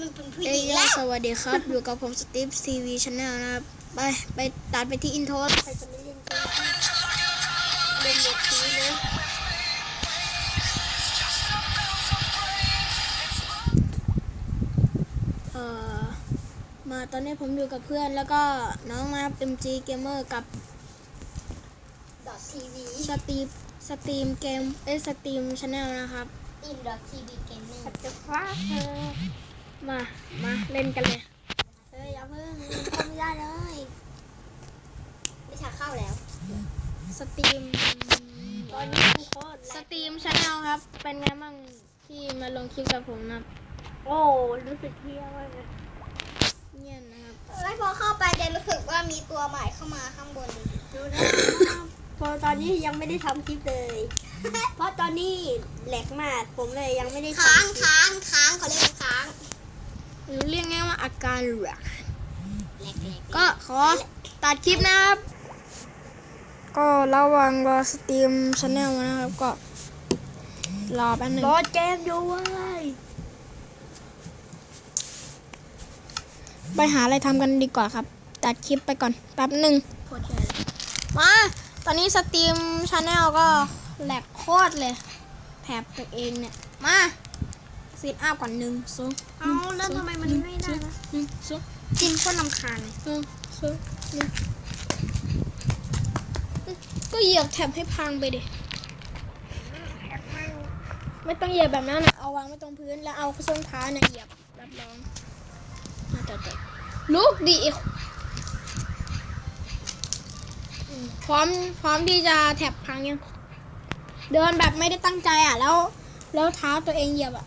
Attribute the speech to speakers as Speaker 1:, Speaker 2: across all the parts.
Speaker 1: มันเป็นผู้ห
Speaker 2: เอ้
Speaker 1: ญิ
Speaker 2: ย
Speaker 1: งแล้ว
Speaker 2: สวัสดีครับ อยู่กับผมสตีฟทีวีชาแนลนะครับ ไป ไปตัดไปที่อินโทรไปตอนนี้ยังเล่นเด็กทีนะเอ่อ มาตอนนี้ผมอยู่กับเพื่อนแล้วก็น้องนะครับ MG Gamer กับ
Speaker 1: ดอททีวี
Speaker 2: สตีฟสตรีมเกมเอ้ยสตรีมชาแนลนะครับ
Speaker 1: อินดอททีวีเกมมิ่ง
Speaker 2: จะฟ้าเธอ มา มาเล่นกันเลย เฮ้ยอย่าเพิ่งเข้าไม่ได้เลย
Speaker 1: ไม่ชาเข้าแล้ว
Speaker 2: สตรีม
Speaker 1: ตอนนี้กูโคตร
Speaker 2: สตรีมชาแนลครับ เป็นไงบ้างที่มาลงคลิปกับผมนะครับ
Speaker 1: โอ้รู้สึกเที่ยมากเลย
Speaker 2: เงียบนะครับ
Speaker 1: แล้วพอเข้าไปจะรู้สึกว่ามีตัวใหม่เข้ามาข้างบนดูนะ
Speaker 3: พอตอนนี้ยังไม่ได้ทำคลิปเลย เพราะตอนนี้แหลกมาก ผมเลยยังไม่ได้ทำ
Speaker 1: ค้าง
Speaker 3: คลิป
Speaker 1: ค้างค้างเขาเรียกว่าค้าง
Speaker 2: หรือเรียกง่ายว่าอาการเหลือก
Speaker 1: แหลกแหลก
Speaker 2: ก็ขอตัดคลิปนะครับ ก็ระหว่างรอสตรีมชาแนลนะครับก็ รอแป๊บหนึง
Speaker 3: รอแจมอยู่เว้ย
Speaker 2: ไปหาอะไรทำกันดีกว่าครับ ตัดคลิปไปก่อนแป๊บหนึ่งมา ตอนนี้สตรีมชาแนลก็แหลกโคตรเลย แผบตัวเองเนี่ย มา ซีดอัพก่อนหนึ่งสอง
Speaker 3: เอาแล้วทำไมมันไม่ได้นะ
Speaker 2: หนึ่งสอง
Speaker 3: กินก็ลำคาญเลย
Speaker 2: หนึ่งสองก็เหยียบแถบให้พังไปดิไม่ต้องเหยียบแบบนั้นนะเอาวางไว้ตรงพื้นแล้วเอาส้นเท้าเนี่ยเหยียบรับรองอะต่อต่อลุกดีอีกอืมพร้อมพร้อมที่จะแถบพังยังเดินแบบไม่ได้ตั้งใจอะแล้ว แล้วเท้าตัวเองเหยียบอะ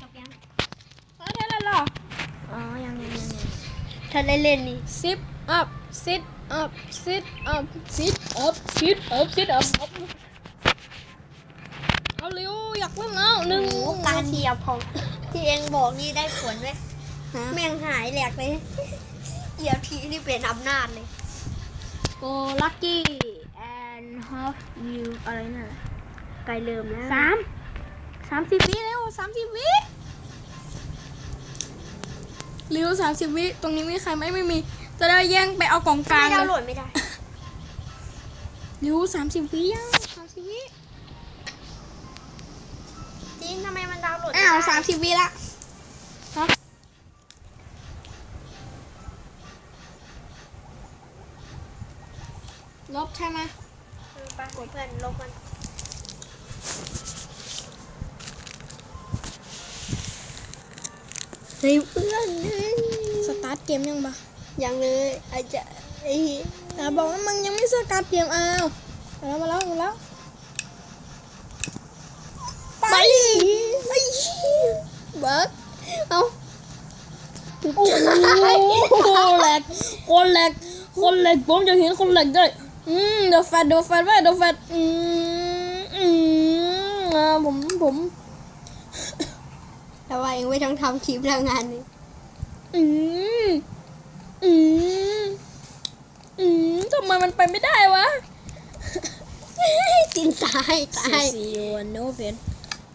Speaker 3: จบยัง
Speaker 2: เออได้แล้วเหรอ อ๋อ ยังยังยังยัง
Speaker 3: ถ้าเล่นๆนี่
Speaker 2: sit up sit up sit up sit up sit up sit up เอาเร็วอยากเล่นแล้วหนึ่ง
Speaker 3: โอ้การเหยียบของที่เองบอกนี่ได้ผลไหม
Speaker 2: ฮะ
Speaker 3: แม่งหายแหลกเลยเหยียบทีนี่เป็นอำนาจเลย
Speaker 2: go lucky and half you อะไรน่ะ
Speaker 3: ไกลเริ่มแล้ว
Speaker 2: สามสามสิบวิเร็วสามสิบวิ เร็วสามสิบวิตรงนี้มีใครไหมไม่มี จะได้แย่งไปเอากล่องกลา
Speaker 3: ไม่
Speaker 2: ง
Speaker 3: ดาวน์โห
Speaker 2: เล
Speaker 3: ล
Speaker 2: ย
Speaker 3: ดไม่ได้
Speaker 2: เร็วสามสิบวิยังสามสิบวิ
Speaker 3: จริงทำไมมันดาวน์โหลด
Speaker 2: อ้าวสามสิบวิละฮะลบใช่ไหม
Speaker 3: ไปกดเพื่อนลบมัน
Speaker 2: เฮ้ยเพื่อนสตาร์ทเกมยังปะ
Speaker 3: ยังเลยอาจจะไอ้
Speaker 2: แต่บอกว่ามึงยังไม่สตาร์ทเกมอ้าวมาแล้วมาแล้วมาแล้วไปไอ้เหี้ยบักเอาโอ้โหแหลกคนแหลกคนแหลกผมจะเห็นคนแหลกได้อืมเดอะแฟตเดอะแฟตไว้เดอะแฟตอืมอืมอ่าผมผม
Speaker 3: แต่ ว่าเองไม่ต้องทำคลิปแล้วงานนี้
Speaker 2: อืม อืม อืมทำไมมันไปไม่ได้วะ
Speaker 3: จินตายตาย
Speaker 2: ซีโอโนเฟน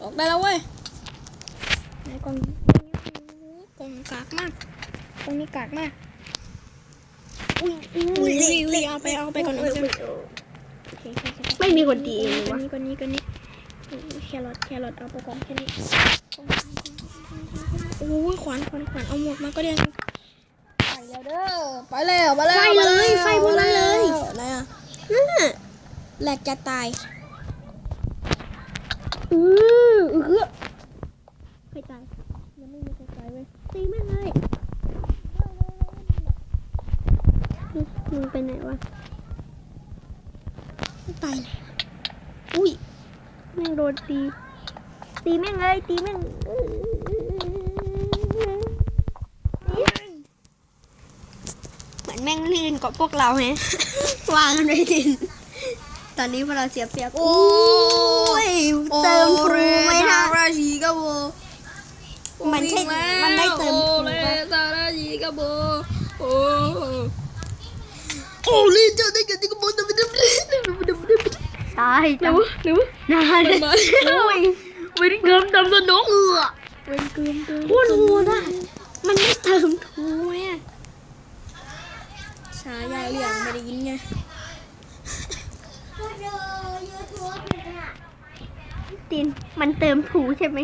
Speaker 2: ออกได้แล้วเว้ยไหนกล่องกล่องกากมากกล่องนี้กากมาก
Speaker 3: อุ้ย
Speaker 2: อุ้ยอุ้ยเอาไปเอาไปก่อนเอาไปก่อน
Speaker 3: ไม่มีคนดีเองเลยวะ
Speaker 2: นี้ก่อนนี้ก่อนนี้แครอทแครอทเอาไปก่อนแค่นี้ โอ้ยขวานขวานขวานเอาหมดมาก็ยังไปแล้วเด้อไปแล้วไปแล้ว
Speaker 3: ไฟเลยไฟพวกนั้นเลย
Speaker 2: ไหนอะ
Speaker 3: นั่นน่ะ
Speaker 2: แหลกจะตาย
Speaker 3: อือเออ
Speaker 2: ใครตายยังไม่มีใครตายเว้ย
Speaker 3: ตีไม่เลยมึงไปไหนวะ
Speaker 2: ตายเลย
Speaker 3: อุ้ยแม่งโดนตีตีแม่งเลยตีแม่งเหมือนแม่ง ลื่นกว่าพวกเราไงวางกันไว้ดิน ตอนนี้พวกเราเสียเปรียบโอ้ยเติมทรูไม่ได้
Speaker 2: ราชีกะโบ
Speaker 3: มันใช่มันได้เติมทรู
Speaker 2: เล
Speaker 3: ปะ
Speaker 2: ตาราชีกะโบโอ้โอ้ลิจะได้กันที่กะโบดมดม
Speaker 3: ตายจัง
Speaker 2: หนู
Speaker 3: นานเลย
Speaker 2: วิ่งเกิมดำสนุกเอือ
Speaker 3: ม
Speaker 2: เป็นเกลือเติม
Speaker 3: พูดหูได้มันไม่เติมทูไหม
Speaker 2: ฉายาเรียงไม่ได้ยินไง
Speaker 1: ก็เจอยูทูบเลยอะ
Speaker 3: ตินมันเติมทูใช่ไหม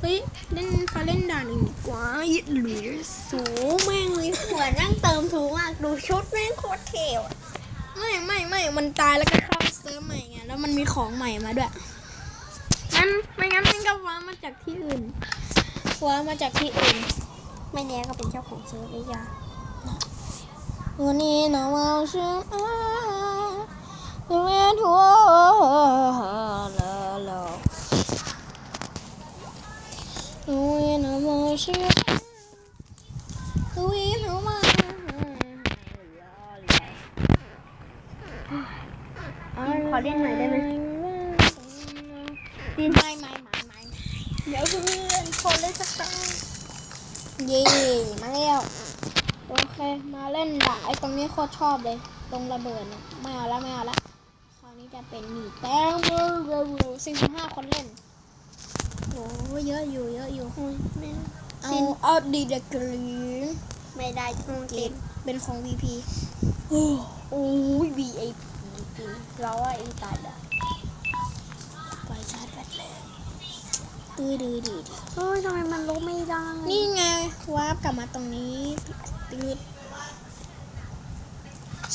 Speaker 2: เฮ้ยเล่นเขาเล่นด่านอื่นดีกว่ายึดหรือสูแม่งเลย
Speaker 3: เหมือนนั่งเติมทูมากดูชุดแม่งโคตรเท่อะ
Speaker 2: ไม่ไม่ไม่มันตายแล้วก็เข้าเซิร์ฟใหม่ไงแล้วมันมีของใหม่มาด้วยงั้นไม่งั้นมันก็ว้ามาจากที่อื่น ว้ามาจากที่อื่น
Speaker 3: ไม่แน่ก็เป็นเจ้าของเซิร์ฟไอ้ยา
Speaker 2: วันนี้น้องเอาชื่ออาเวียนหัวลาลาวันนี้น้องเอาชื่อเวียนหัว
Speaker 3: ขอเล่นหน่อยได้ไหม
Speaker 2: ดินไม่ไม่ไม่ไม่เดี๋ยวเพื่อนขอ เล่นสักครั้งเย่มาแล้วโอเค มาเล่นด่าไอ้ตรงนี้โคตรชอบเลย ตรงระเบิดนะไม่เอาละไม่เอาละคราวนี้จะเป็นหนีแต้มเบอร์สี่สิบห้าคนเล่นโอ้เยอะอยู่เยอะอยู่เอาเอาดีเดกรีน
Speaker 3: ไม่ได้ทุงติด
Speaker 2: เป็นของ VP โอ้โอ้ย VIP เราว่าอีตายละไปชาร์จแบตเลยตื้อ ดื้อดื้อดื้อ
Speaker 3: เฮ้ยทำไมมันลบไม่ได้
Speaker 2: นี่ไงวาร์ปกลับมาตรงนี้ตืด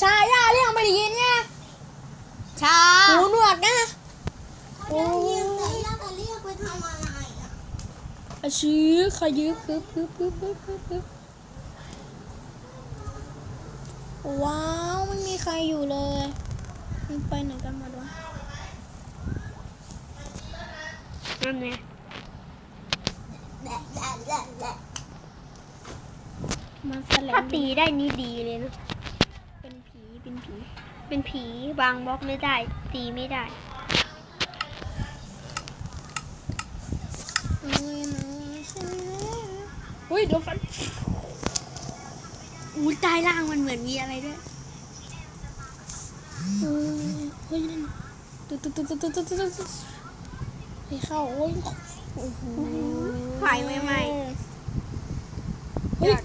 Speaker 2: ชายาเรียกไม่ได้ยินไง
Speaker 3: ชา
Speaker 2: หูหนวกนะ
Speaker 1: เขาจะเรียกแต่เรียกแต่เรียกไปทำอะไรอะ
Speaker 2: อาชีขยืบปึ๊บปึ๊บปึ๊บปึ๊บปึ๊บปึ๊บว้าวไม่มีใครอยู่เลย มันไปไหนกันหมดวะ
Speaker 3: นั่นไง
Speaker 1: แดะแดะแดะแดะ
Speaker 2: มาแสล
Speaker 3: ถ้างตีได้นี่ดีเลยนะ
Speaker 2: เป็นผี เป็นผี
Speaker 3: เป็นผีวางบล็อกไม่ได้ ตีไม่ได้
Speaker 2: เอ้ยนะฉันอุ้ยโดนฟัน
Speaker 3: อู้ใต้ล่างมันเหมือนมีอะไรด้วย
Speaker 2: เฮ้ยเฮ้ยนั่นตุ๊ดตุ๊ดตุ๊ดตุ๊ดตุ๊ดตุ๊ดตุ๊ดให้เข้าโอ้ยโอ้โห
Speaker 3: ไฟไหม้
Speaker 2: เฮ้ย
Speaker 3: นั่น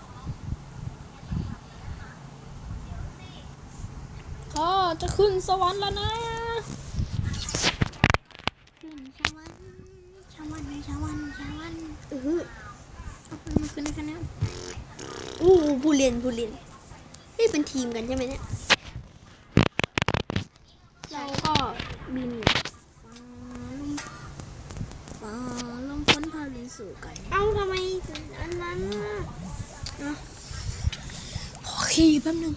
Speaker 2: จะขึ้นสวรรค์แล้วนะ
Speaker 3: ขึ้นชาวันชาวันชาวันชาวัน
Speaker 2: เออมันขึ้นได้แค่นี้
Speaker 3: อู้ผู้เรียนผู้เรียนนี่เป็นทีมกันใช่ไหมเนี่ย
Speaker 2: เราก็บินฟ้าลมฝนพาลินสู่กัน
Speaker 3: เอ้าทำไมอันนั้นน่ะ
Speaker 2: ขอขี่แป๊บนึง